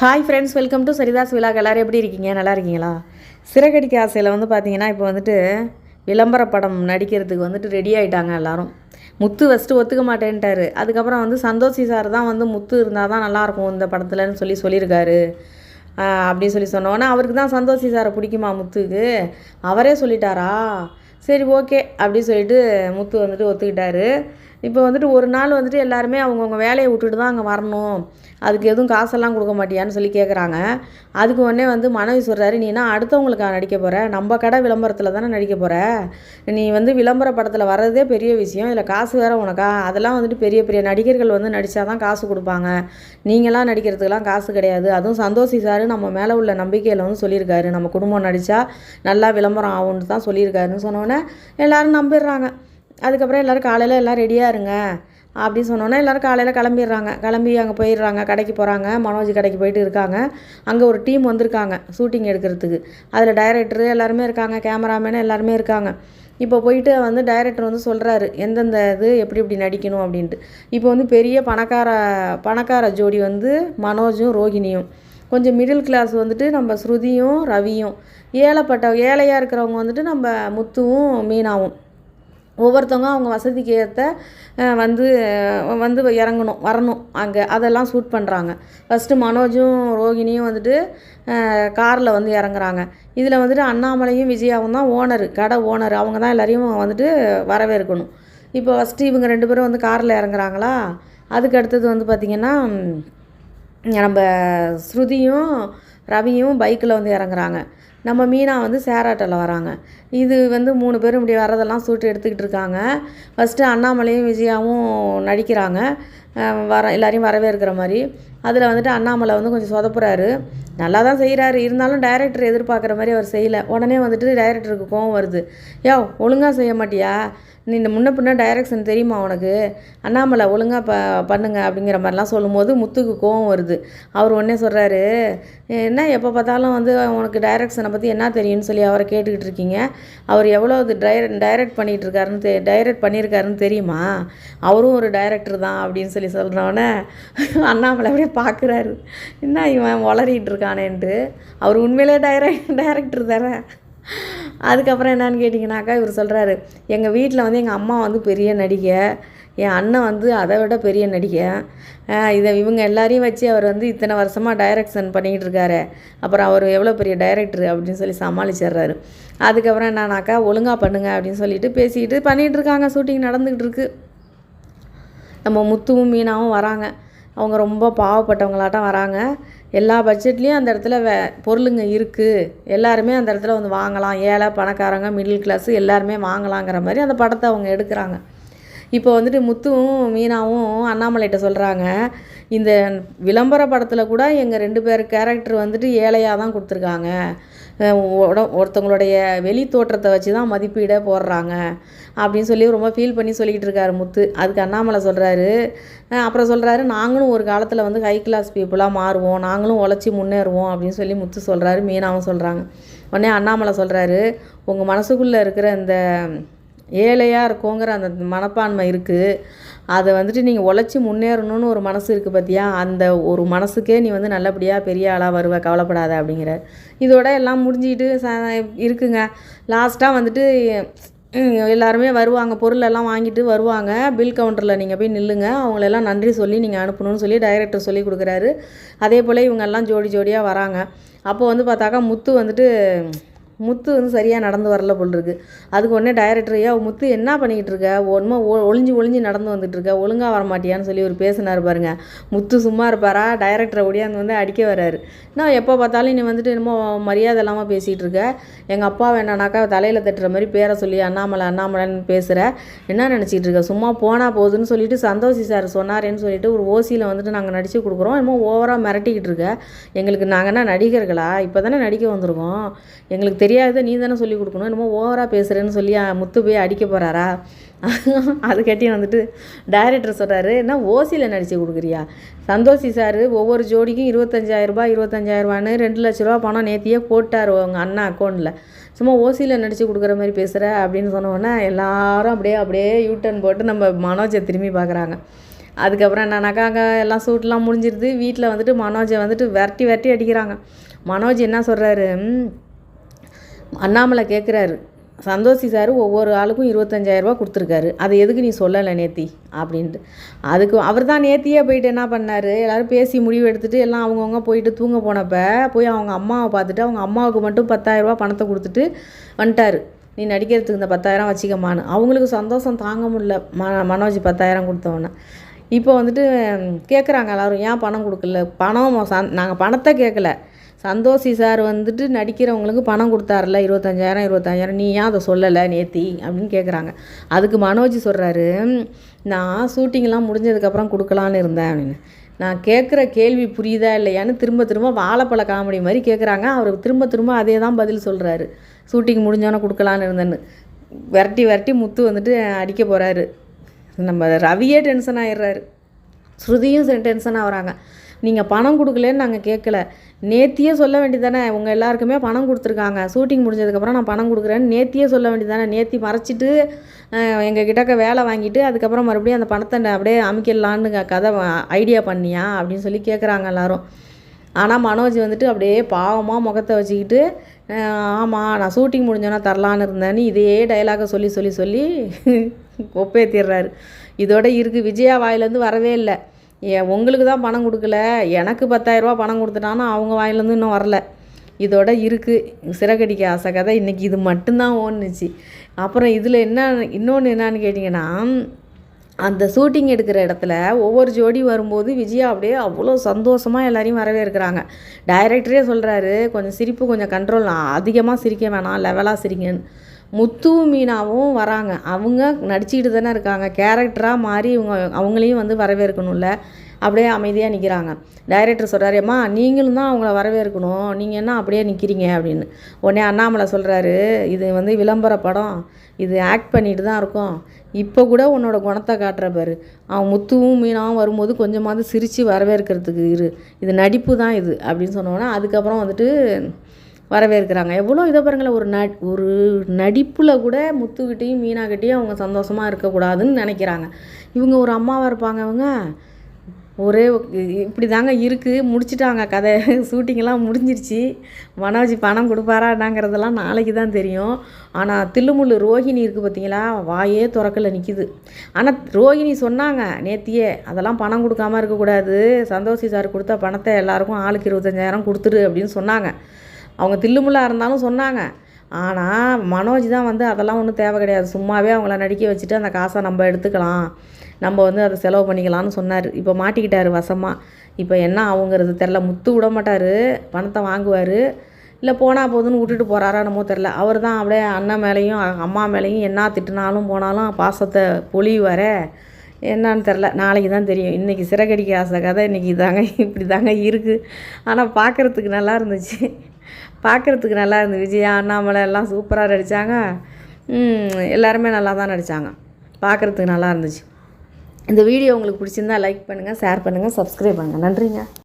Hi friends welcome to சரிதாஸ் விழாக் எல்லோரும் எப்படி இருக்கீங்க? நல்லா இருக்கீங்களா? சிறகடிக்க ஆசையில் வந்து பார்த்தீங்கன்னா இப்போ வந்துட்டு விளம்பர படம் நடிக்கிறதுக்கு வந்துட்டு ரெடி ஆகிட்டாங்க எல்லாரும். முத்து ஃபஸ்ட்டு ஒத்துக்க மாட்டேன்ட்டாரு. அதுக்கப்புறம் வந்து சந்தோஷி சார் தான் வந்து முத்து இருந்தால் தான் நல்லாயிருக்கும் இந்த படத்துலன்னு சொல்லி சொல்லியிருக்காரு. அப்படின்னு சொல்லி சொன்னோன்னே அவருக்கு தான் சந்தோஷி சாரை பிடிக்குமா முத்துக்கு? அவரே சொல்லிட்டாரா? சரி ஓகே அப்படி சொல்லிட்டு முத்து வந்துட்டு ஒத்துக்கிட்டாரு. இப்போ வந்துட்டு ஒரு நாள் வந்துட்டு எல்லாருமே அவங்கவுங்க வேலையை விட்டுட்டு தான் அங்கே வரணும். அதுக்கு எதுவும் காசெல்லாம் கொடுக்க மாட்டியான்னு சொல்லி கேட்குறாங்க அதுக்கு உடனே வந்து மனைவி சொல்கிறாரு நீனா அடுத்தவங்களுக்கு அடுத்தவங்களுக்கா நடிக்க போகிற நம்ம கடை விளம்பரத்தில் தானே நடிக்க போகிற நீ வந்து விளம்பர படத்தில் வர்றதே பெரிய விஷயம். இதில் காசு வேறு உனக்கா? அதெல்லாம் வந்துட்டு பெரிய பெரிய நடிகர்கள் வந்து நடித்தா தான் காசு கொடுப்பாங்க. நீங்களாம் நடிக்கிறதுக்கெல்லாம் காசு கிடையாது. அதுவும் சந்தோஷி சார் நம்ம மேலே உள்ள நம்பிக்கையில் வந்து சொல்லியிருக்காரு. நம்ம குடும்பம் நடித்தா நல்லா விளம்பரம் ஆகும்னு தான் சொல்லியிருக்காருன்னு சொன்னோன்னே எல்லோரும் நம்பிடுறாங்க. அதுக்கப்புறம் எல்லோரும் காலையில் எல்லாம் ரெடியாக இருங்க அப்படின்னு சொன்னோன்னே எல்லோரும் காலையில் கிளம்பிடுறாங்க. கிளம்பி அங்கே போயிடுறாங்க. கடைக்கு போகிறாங்க மனோஜ் கடைக்கு போயிட்டு இருக்காங்க. அங்கே ஒரு டீம் வந்திருக்காங்க ஷூட்டிங் எடுக்கிறதுக்கு. அதில் டைரக்டரு எல்லாருமே இருக்காங்க. கேமராமேனு எல்லாருமே இருக்காங்க. இப்போ போயிட்டு வந்து டைரக்டர் வந்து சொல்கிறாரு எந்தெந்த இது எப்படி எப்படி நடிக்கணும்? அப்படின்ட்டு. இப்போ வந்து பெரிய பணக்கார பணக்கார ஜோடி வந்து மனோஜும் ரோகிணியும். கொஞ்சம் மிடில் கிளாஸ் வந்துட்டு நம்ம ஸ்ருதியும் ரவியும். ஏழைப்பட்ட ஏழையாக இருக்கிறவங்க வந்துட்டு நம்ம முத்துவும் மீனாவும். ஒவ்வொருத்தவங்க அவங்க வசதிக்கு ஏற்ற வந்து வந்து இறங்கணும் வரணும். அங்கே அதெல்லாம் சூட் பண்ணுறாங்க ஃபஸ்ட்டு மனோஜும் ரோகிணியும் வந்துட்டு காரில் வந்து இறங்குறாங்க. இதில் வந்துட்டு அண்ணாமலையும் விஜயாவும் தான் ஓனர் கடை ஓனர். அவங்க தான் எல்லாரையும் வந்துட்டு வரவேற்கணும். இப்போ ஃபஸ்ட்டு இவங்க ரெண்டு பேரும் வந்து காரில் இறங்குறாங்களா? அதுக்கு அடுத்தது வந்து பார்த்திங்கன்னா நம்ம ஸ்ருதியும் ரவியும் பைக்கில் வந்து இறங்குறாங்க. நம்ம மீனா வந்து சேராட்டில் வராங்க. இது வந்து மூணு பேரும் இப்படி வரதெல்லாம் சூட்டு எடுத்துக்கிட்டு இருக்காங்க. ஃபஸ்ட்டு அண்ணாமலையும் விஜயாவும் நடிக்கிறாங்க. வர எல்லாரையும் வரவேற்கிற மாதிரி. அதில் வந்துட்டு அண்ணாமலை வந்து கொஞ்சம் சொதப்புறாரு. நல்லா தான் செய்கிறாரு இருந்தாலும் டைரக்டர் எதிர்பார்க்குற மாதிரி அவர் செய்யலை. உடனே வந்துட்டு டைரக்டருக்கு கோவம் வருது. யோ ஒழுங்காக செய்ய மாட்டியா? நீ இந்த முன்ன பின்ன டைரக்ஷன் தெரியுமா உனக்கு? அண்ணாமலை ஒழுங்காக ப பண்ணுங்க அப்படிங்கிற மாதிரிலாம் சொல்லும்போது முத்துக்கு கோவம் வருது. அவர் உடனே சொல்கிறாரு என்ன எப்போ பார்த்தாலும் வந்து உனக்கு டைரக்ஷனை பற்றி என்ன தெரியும்னு சொல்லி அவரை கேட்டுக்கிட்டு இருக்கீங்க? அவர் எவ்வளோ இது டைர டைரக்ட் பண்ணிகிட்டு இருக்காருன்னு தெ டைரக்ட் பண்ணியிருக்காருன்னு தெரியுமா? அவரும் ஒரு டைரக்டர் தான் அப்படின்னு சொல்லி சொல்கிறவனே அண்ணாமலை அப்படியே பார்க்குறாரு என்ன இவன் வளரிட்டு இருக்கானேன்ட்டு? அவர் உண்மையிலே டைரக்ட் டைரக்டர் தானே? அதுக்கப்புறம் என்னன்னு கேட்டிங்கனாக்கா இவர் சொல்கிறாரு எங்கள் வீட்டில் வந்து எங்கள் அம்மா வந்து பெரிய நடிகை. என் அண்ணன் வந்து அதை விட பெரிய நடிகை. இதை இவங்க எல்லாரையும் வச்சு அவர் வந்து இத்தனை வருஷமாக டைரக்ஷன் பண்ணிக்கிட்டு இருக்காரு. அப்புறம் அவர் எவ்வளோ பெரிய டைரக்டர் அப்படின்னு சொல்லி சமாளிச்சிடுறாரு. அதுக்கப்புறம் என்னன்னாக்கா ஒழுங்காக பண்ணுங்க அப்படின்னு சொல்லிட்டு பேசிக்கிட்டு பண்ணிகிட்டு இருக்காங்க. ஷூட்டிங் நடந்துக்கிட்டு இருக்கு. நம்ம முத்துவும் மீனாவும் வராங்க. அவங்க ரொம்ப பாவப்பட்டவங்களாட்டம் வராங்க. எல்லா பட்ஜெட்லேயும் அந்த இடத்துல வே பொருளுங்க இருக்குது எல்லாருமே அந்த இடத்துல வந்து வாங்கலாம். ஏழை பணக்காரங்க மிடில் கிளாஸு எல்லாருமே வாங்கலாங்கிற மாதிரி அந்த படத்தை அவங்க எடுக்கிறாங்க. இப்போ வந்துட்டு முத்துவும் மீனாவும் அண்ணாமலைகிட்ட சொல்கிறாங்க இந்த விளம்பர படத்தில் கூட எங்கள் ரெண்டு பேர் கேரக்டர் வந்துட்டு ஏழையாக தான் கொடுத்துருக்காங்க. ஒருத்தவங்களுடைய வெளி தோற்றத்தை வச்சு தான் மதிப்பீடை போடுறாங்க. அப்படின்னு சொல்லி ரொம்ப ஃபீல் பண்ணி சொல்லிக்கிட்டு இருக்காரு முத்து. அதுக்கு அண்ணாமலை சொல்கிறாரு அப்புறம் சொல்கிறாரு நாங்களும் ஒரு காலத்தில் வந்து ஹை கிளாஸ் பீப்புளாக மாறுவோம். நாங்களும் உழைச்சி முன்னேறுவோம். அப்படின்னு சொல்லி முத்து சொல்கிறாரு மீனாவும் சொல்கிறாங்க உடனே அண்ணாமலை சொல்கிறாரு உங்கள் மனசுக்குள்ளே இருக்கிற இந்த ஏழையாக இருக்கோங்கிற அந்த மனப்பான்மை இருக்குது அதை வந்துட்டு நீங்கள் உழைச்சி முன்னேறணும்னு ஒரு மனசு இருக்குது பார்த்தியா அந்த ஒரு மனசுக்கே நீ வந்து நல்லபடியாக பெரிய ஆளாக வருவ கவலைப்படாத அப்படிங்கிற. இதோட எல்லாம் முடிஞ்சிக்கிட்டு ச இருக்குங்க. லாஸ்ட்டாக வந்துட்டு எல்லாருமே வருவாங்க. பொருளெல்லாம் வாங்கிட்டு வருவாங்க. பில் கவுண்டரில் நீங்கள் போய் நில்லுங்க. அவங்களெல்லாம் நன்றி சொல்லி நீங்கள் அனுப்பணும்னு சொல்லி டைரக்டர் சொல்லி கொடுக்குறாரு. அதே போல் இவங்கெல்லாம் ஜோடி ஜோடியாக வராங்க. அப்போ வந்து பார்த்தாக்கா முத்து வந்துட்டு முத்து வந்து சரியாக நடந்து வரல போல் இருக்கு. அதுக்கு உடனே டைரக்டர் ஐயா முத்து என்ன பண்ணிக்கிட்டு இருக்க? ஒன்றுமா ஒளிஞ்சு ஒளிஞ்சு நடந்து வந்துட்டு இருக்க. ஒழுங்காக வர மாட்டியான்னு சொல்லி ஒரு பேசினார் பாருங்க. முத்து சும்மா இருப்பாரா? டைரக்டரை ஒடியாந்து வந்து அடிக்க வராரு. நான் எப்போ பார்த்தாலும் நீ வந்துட்டு என்னமோ மரியாதை இல்லாமல் பேசிகிட்டு இருக்க. எங்கள் அப்பா வேணானாக்கா தலையில் தட்டுற மாதிரி பேரை சொல்லி அண்ணாமலை அண்ணாமலைன்னு பேசுகிற என்ன நினச்சிட்டு இருக்க? சும்மா போனால் போகுதுன்னு சொல்லிட்டு சந்தோஷி சார் சொன்னாரேன்னு சொல்லிட்டு ஒரு ஓசியில் வந்துட்டு நாங்கள் நடித்து கொடுக்குறோம். என்னமோ ஓவராக மிரட்டிக்கிட்டு இருக்க. எங்களுக்கு நாங்கள் என்ன நடிகர்களா? இப்போ தானே நடிக்க வந்திருக்கோம். எங்களுக்கு தெரியாத நீ தானே சொல்லி கொடுக்கணும். என்னமோ ஓவராக பேசுகிறேன்னு சொல்லி முத்து போய் அடிக்க போகிறாரா அது கேட்டி வந்துட்டு டைரக்டர் சொல்கிறாரு என்ன ஓசியில் நடித்து கொடுக்குறியா? சந்தோஷி சார் ஒவ்வொரு ஜோடிக்கும் இருபத்தஞ்சாயிரரூபா இருபத்தஞ்சாயிரரூபான்னு ரெண்டு லட்ச ரூபா பணம் நேத்தியே போட்டார் உங்கள் அண்ணா அக்கௌண்ட்டில் சும்மா ஓசியில் நடித்து கொடுக்குற மாதிரி பேசுகிற அப்படின்னு சொன்னோன்னே எல்லாரும் அப்படியே அப்படியே யூ போட்டு நம்ம மனோஜை திரும்பி பார்க்குறாங்க. அதுக்கப்புறம் என்னன்னாக்கா அங்கே எல்லாம் சூட்லாம் முடிஞ்சிருது. வீட்டில் வந்துட்டு மனோஜை வந்துட்டு விரட்டி விரட்டி அடிக்கிறாங்க. மனோஜ் என்ன சொல்கிறாரு அண்ணாமலை கேட்குறாரு சந்தோஷி சார் ஒவ்வொரு ஆளுக்கும் இருபத்தஞ்சாயிரரூபா கொடுத்துருக்காரு. அதை எதுக்கு நீ சொல்லலை நேத்தி? அப்படின்ட்டு. அதுக்கு அவர் தான் நேத்தியே போயிட்டு என்ன பண்ணார்? எல்லோரும் பேசி முடிவு எடுத்துகிட்டு எல்லாம் அவங்கவுங்க போயிட்டு தூங்க போனப்போ போய் அவங்க அம்மாவை பார்த்துட்டு அவங்க அம்மாவுக்கு மட்டும் பத்தாயிரரூபா பணத்தை கொடுத்துட்டு வந்துட்டார். நீ நடிக்கிறதுக்கு இந்த பத்தாயிரம் வச்சுக்கமான்னு அவங்களுக்கு சந்தோஷம் தாங்க முடியல. ம மனோஜ் பத்தாயிரம் கொடுத்தவொன்னே. இப்போ வந்துட்டு கேட்குறாங்க எல்லோரும் ஏன் பணம் கொடுக்கல? பணம் சந் நாங்கள் பணத்தை கேட்கல சந்தோஷி சார் வந்துட்டு நடிக்கிறவங்களுக்கு பணம் கொடுத்தாருல இருபத்தஞ்சாயிரம் இருபத்தஞ்சாயிரம். நீ ஏன் அதை சொல்லலை நேத்தி? அப்படின்னு கேட்குறாங்க அதுக்கு மனோஜ் சொல்கிறாரு நான் ஷூட்டிங்லாம் முடிஞ்சதுக்கப்புறம் கொடுக்கலான்னு இருந்தேன் அப்படின்னு. நான் கேட்குற கேள்வி புரியுதா இல்லையான்னு திரும்ப திரும்ப வாழைப்பழ காமெடி மாதிரி கேட்குறாங்க அவர் திரும்ப திரும்ப அதே தான் பதில் சொல்கிறாரு ஷூட்டிங் முடிஞ்சோன்னே கொடுக்கலான்னு இருந்தேன்னு. விரட்டி விரட்டி முத்து வந்துட்டு அடிக்க போகிறாரு நம்ம ரவியே டென்ஷன் ஆகிடுறாரு ஸ்ருதியும் டென்ஷன் ஆகுறாங்க. நீங்கள் பணம் கொடுக்கலன்னு நாங்கள் கேட்கல. நேத்தியே சொல்ல வேண்டியதானே உங்கள் எல்லாருக்குமே பணம் கொடுத்துருக்காங்க. ஷூட்டிங் முடிஞ்சதுக்கப்புறம் நான் பணம் கொடுக்குறேன்னு நேத்தியே சொல்ல வேண்டியதானே நேத்தி மறைச்சிட்டு எங்கள் கிட்டக்க வேலை வாங்கிட்டு அதுக்கப்புறம் மறுபடியும் அந்த பணத்தை அப்படியே அமைக்கலான்னு கதை ஐடியா பண்ணியா? அப்படின்னு சொல்லி கேட்குறாங்க எல்லோரும். ஆனால் மனோஜ் வந்துட்டு அப்படியே பாவமாக முகத்தை வச்சுக்கிட்டு ஆமாம் நான் ஷூட்டிங் முடிஞ்சோன்னா தரலான்னு இருந்தேன்னு இதே டைலாகை சொல்லி சொல்லி சொல்லி ஒப்பேத்திடுறாரு. இதோட இருக்குது விஜயா வாயிலேருந்து வரவே இல்லை. ஏ உங்களுக்கு தான் பணம் கொடுக்கல. எனக்கு பத்தாயிரரூபா பணம் கொடுத்துட்டானா அவங்க வாயிலேருந்து இன்னும் வரல. இதோட இருக்குது சிறகடிக்க ஆசை கதை. இன்றைக்கி இது மட்டும்தான் ஓடுனுச்சு. அப்புறம் இதில் என்ன இன்னொன்று என்னான்னு கேட்டிங்கன்னா அந்த ஷூட்டிங் எடுக்கிற இடத்துல ஒவ்வொரு ஜோடி வரும்போது விஜயா அப்படியே அவ்வளோ சந்தோஷமாக எல்லாரையும் வரவேற்கிறாங்க. டைரக்டரே சொல்கிறாரு கொஞ்சம் சிரிப்பு கொஞ்சம் கண்ட்ரோல் அதிகமாக சிரிக்க வேணாம். லெவலாக சிரிங்கன்னு. முத்து மீனாவும் வராங்க. அவங்க நடிச்சுக்கிட்டு தானே இருக்காங்க. கேரக்டராக மாறி இவங்க அவங்களையும் வந்து வரவேற்கணும்ல. அப்படியே அமைதியாக நிற்கிறாங்க டைரக்டர் சொல்கிறாரேம்மா நீங்களும் தான் அவங்கள வரவேற்கணும். நீங்கள் என்ன அப்படியே நிற்கிறீங்க அப்படின்னு. உடனே அண்ணாமலை சொல்கிறாரு இது வந்து விளம்பர படம். இது ஆக்ட் பண்ணிட்டு தான் இருக்கும். இப்போ கூட உன்னோட குணத்தை காட்டுற பாரு. அவன் முத்துவும் மீனாவும் வரும்போது கொஞ்சமாவது சிரித்து வரவேற்கிறதுக்கு இரு. இது நடிப்பு தான் இது. அப்படின்னு சொன்னோன்னா அதுக்கப்புறம் வந்துட்டு வரவேற்கிறாங்க. எவ்வளோ இதை பாருங்களேன் ஒரு ந ஒரு நடிப்பில் கூட முத்துக்கிட்டேயும் மீனாக்கிட்டேயும் அவங்க சந்தோஷமாக இருக்கக்கூடாதுன்னு நினைக்கிறாங்க. இவங்க ஒரு அம்மாவாக இருப்பாங்க அவங்க. ஒரே இப்படி தாங்க இருக்குது முடிச்சிட்டாங்க கதை. ஷூட்டிங்கெல்லாம் முடிஞ்சிருச்சு. மனோஜ் பணம் கொடுப்பாரா என்னங்கிறதெல்லாம் நாளைக்கு தான் தெரியும். ஆனால் தில்லுமுள்ளு ரோஹிணி இருக்குது பார்த்தீங்களா? வாயே துறக்கல நிற்கிது ஆனால் ரோஹிணி சொன்னாங்க நேத்தியே அதெல்லாம் பணம் கொடுக்காம இருக்கக்கூடாது. சந்தோஷி சார் கொடுத்த பணத்தை எல்லாருக்கும் ஆளுக்கு இருபத்தஞ்சாயிரம் கொடுத்துரு அப்படின்னு சொன்னாங்க. அவங்க தில்லுமுள்ளாக இருந்தாலும் சொன்னாங்க. ஆனால் மனோஜ் தான் வந்து அதெல்லாம் ஒன்றும் தேவை கிடையாது. சும்மாவே அவங்கள நடிக்க வச்சுட்டு அந்த காசை நம்ம எடுத்துக்கலாம். நம்ம வந்து அதை செலவு பண்ணிக்கலாம்னு சொன்னார். இப்போ மாட்டிக்கிட்டார் வசமாக இப்போ என்ன ஆகுங்கிறது தெரில முத்து விட மாட்டார். பணத்தை வாங்குவார். இல்லை போனால் போதுன்னு விட்டுட்டு போகிறாரா என்னமோ தெரில அவர் தான் அப்படியே அண்ணன் மேலேயும் அம்மா மேலேயும் என்ன திட்டினாலும் போனாலும் பாசத்தை பொழிவார என்னன்னு தெரில நாளைக்கு தான் தெரியும். இன்றைக்கி சிறகடிக்க ஆசை கதை. இன்றைக்கி தாங்க இப்படி தாங்க இருக்குது ஆனால் பார்க்குறதுக்கு நல்லா இருந்துச்சு. பார்க்குறதுக்கு நல்லா இருந்து விஜயா அண்ணாமலை எல்லாம் சூப்பராக நடித்தாங்க எல்லாருமே நல்லா தான் நடித்தாங்க பார்க்குறதுக்கு நல்லா இருந்துச்சு. இந்த வீடியோ உங்களுக்கு பிடிச்சிருந்தா லைக் பண்ணுங்கள் ஷேர் பண்ணுங்கள் சப்ஸ்கிரைப் பண்ணுங்கள் நன்றிங்க.